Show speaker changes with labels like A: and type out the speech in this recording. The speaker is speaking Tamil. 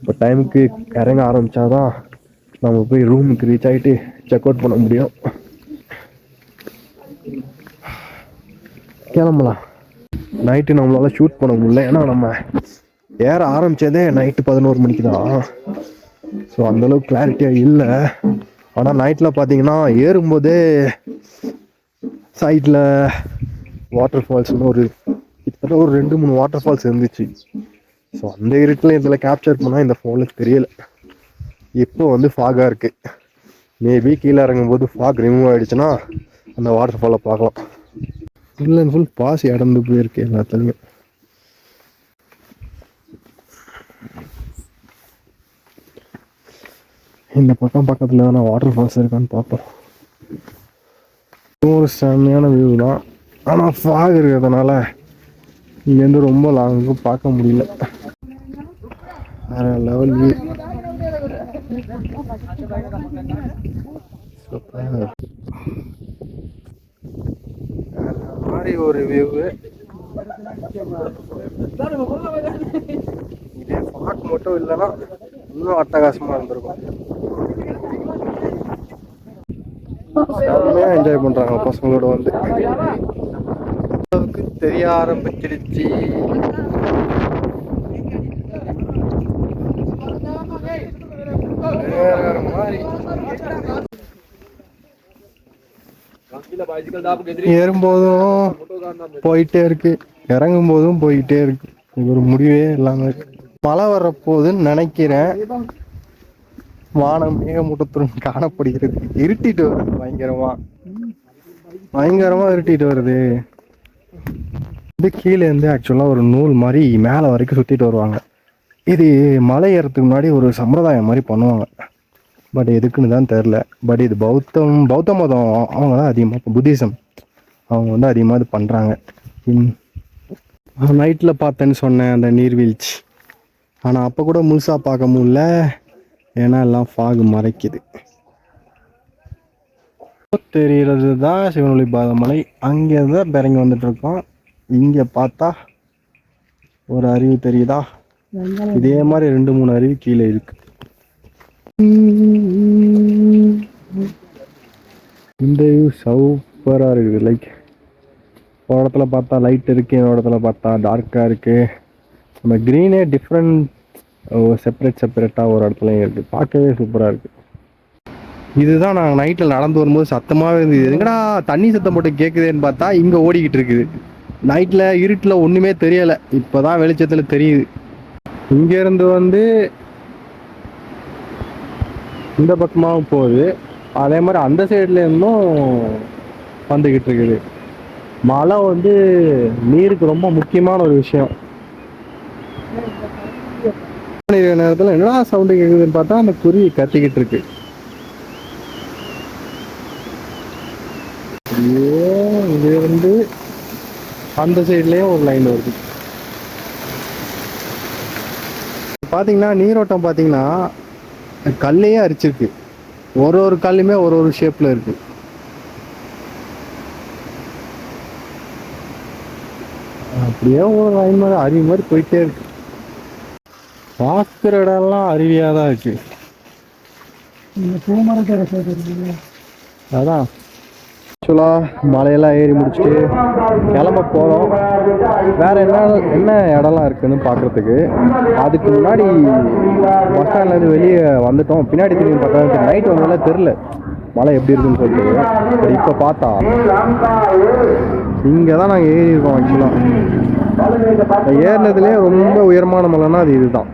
A: இப்போ டைமுக்கு இறங்க ஆரம்பிச்சாதான் நம்ம போய் ரூமுக்கு ரீச் ஆகிட்டு செக் அவுட் பண்ண முடியும். கிளம்பலாம். நைட்டு நம்மளால ஷூட் பண்ண முடியல. ஏன்னா நம்ம ஏற ஆரம்பிச்சதே நைட்டு பதினோரு மணிக்கு தான் ஸோ அந்தளவுக்கு கிளாரிட்டியாக இல்லை. ஆனால் நைட்டில் பார்த்தீங்கன்னா ஏறும்போதே சைடில் வாட்டர் ஃபால்ஸ்னு ஒரு கிட்டத்தட்ட ஒரு ரெண்டு மூணு வாட்டர் ஃபால்ஸ் இருந்துச்சு. ஸோ அந்த இருட்டில் இதில் கேப்சர் பண்ணால் இந்த ஃபோனில் தெரியல. இப்போ வந்து ஃபாகாக இருக்குது மேபி கீழே இறங்கும்போது ஃபாக் ரிமூவ் ஆகிடுச்சுன்னா அந்த வாட்டர் ஃபாலை பார்க்கலாம். ஃபுல் அண்ட் ஃபுல் பாஸ் இடந்து போயிருக்கு எல்லாத்துலேயும். இந்த பக்கம் பக்கத்தில் எதனா வாட்டர் ஃபால்ஸ் இருக்கான்னு பார்ப்போம். ஒரு செம்மையான வியூ தான். ஆனால் ஃபாக் இருக்கிறதுனால இங்கேருந்து ரொம்ப லாங்கும் பார்க்க முடியல. லெவல் வியூ மாதிரி ஒரு வியூவு இதே ஃபாக் மட்டும் இல்லைன்னா இன்னும் அட்டகாசமாக இருந்திருக்கும். செம்மையாக என்ஜாய் பண்ணுறாங்க பசங்களோட வந்து. அளவுக்கு தெரிய ஆரம்பிச்சிடுச்சு ஏறும்போதும் போயிட்டே இருக்கு. இறங்கும் போதும் போயிட்டே இருக்கு. ஒரு முடிவே இல்லாம இருக்கு. மழை வரப்போகுதுன்னு நினைக்கிறேன். வானம் மேகமூட்டத்துடன் காணப்படுகிறது. இருட்டிட்டு வருது பயங்கரமா. பயங்கரமா இருட்டிட்டு வருது. இது கீழே இருந்து ஆக்சுவலாக ஒரு நூல் மாதிரி மேலே வரைக்கும் சுற்றிட்டு வருவாங்க. இது மலை ஏறத்துக்கு முன்னாடி ஒரு சம்பிரதாயம் மாதிரி பண்ணுவாங்க. பட் எதுக்குன்னு தான் தெரில. பட் இது பௌத்தம் பௌத்த மதம் அவங்க தான் அதிகமாக புத்திசம். அவங்க வந்து அதிகமாக இது பண்ணுறாங்க நைட்டில் பார்த்தேன்னு சொன்னேன் அந்த நீர்வீழ்ச்சி. ஆனால் அப்போ கூட முழுசாக பார்க்க முடியல. ஏன்னா எல்லாம் ஃபாகு மறைக்குது. தெரிகிறது தான் சிவனொளி பாதமலை. அங்கேருந்து தான் இப்போ இறங்கி வந்துட்டு இருக்கோம் இங்கே பார்த்தா ஒரு அருவி தெரியுதா? இதே மாதிரி ரெண்டு மூணு அருவி கீழே இருக்கு. இந்த வியூ சூப்பராக இருக்குது. லைக் ஒரு இடத்துல பார்த்தா லைட் இருக்கு ஒரு இடத்துல பார்த்தா டார்க்காக இருக்கு. நம்ம க்ரீனே டிஃப்ரெண்ட் செப்பரேட் செப்பரேட்டாக ஒரு இடத்துலையும் இருக்கு. பார்க்கவே சூப்பராக இருக்கு. இதுதான் நாங்கள் நைட்டில் நடந்து வரும்போது சத்தமாகவே இருந்தது. எங்கடா தண்ணி சத்தம் போட்டு கேட்குதேன்னு பார்த்தா இங்கே ஓடிக்கிட்டு இருக்குது. நைட்டில் இருட்டில் ஒன்றுமே தெரியலை. இப்போ தான் வெளிச்சத்தில் தெரியுது. இங்கேருந்து வந்து இந்த பக்கமாகவும் போகுது. அதே மாதிரி அந்த சைட்லேருந்தும் வந்துக்கிட்டு இருக்குது. மழை வந்து நீருக்கு ரொம்ப முக்கியமான ஒரு விஷயம். நேரத்தில் என்னடா சவுண்டு கேட்குதுன்னு பார்த்தா அந்த குருவி கத்திக்கிட்டு இருக்கு. இது வந்து அந்த சைட்லேயும் ஒரு லைன் வருது. பார்த்தீங்கன்னா நீரோட்டம் பார்த்தீங்கன்னா கல்லையே அரிச்சிருக்கு. ஒரு ஒரு கல்லுமே ஒரு ஒரு ஷேப்பில் இருக்கு. அப்படியே ஒரு லைன் மாதிரி அருவி மாதிரி போயிட்டே இருக்கு. பார்க்குற இடம்லாம் அருவியாக தான் இருக்கு அதான். ஆக்சுவலாக மலையெல்லாம் ஏறி முடிச்சுட்டு கிளம்ப போகிறோம் வேறு என்ன என்ன இடம்லாம் இருக்குதுன்னு பார்க்குறதுக்கு? அதுக்கு முன்னாடி பஸ் ஸ்டாண்ட்லேருந்து வெளியே வந்துட்டோம். பின்னாடி திரும்பி பார்த்தா நைட் வந்ததால தெரில மழை எப்படி இருக்குன்னு சொல்லிட்டு. பட் இப்போ பார்த்தா. இங்கே தான் நாங்கள் ஏறி இருக்கோம் ஆக்சுவலாக ஏறினதுலேயே ரொம்ப உயரமான மலைன்னா அது இதுதான்.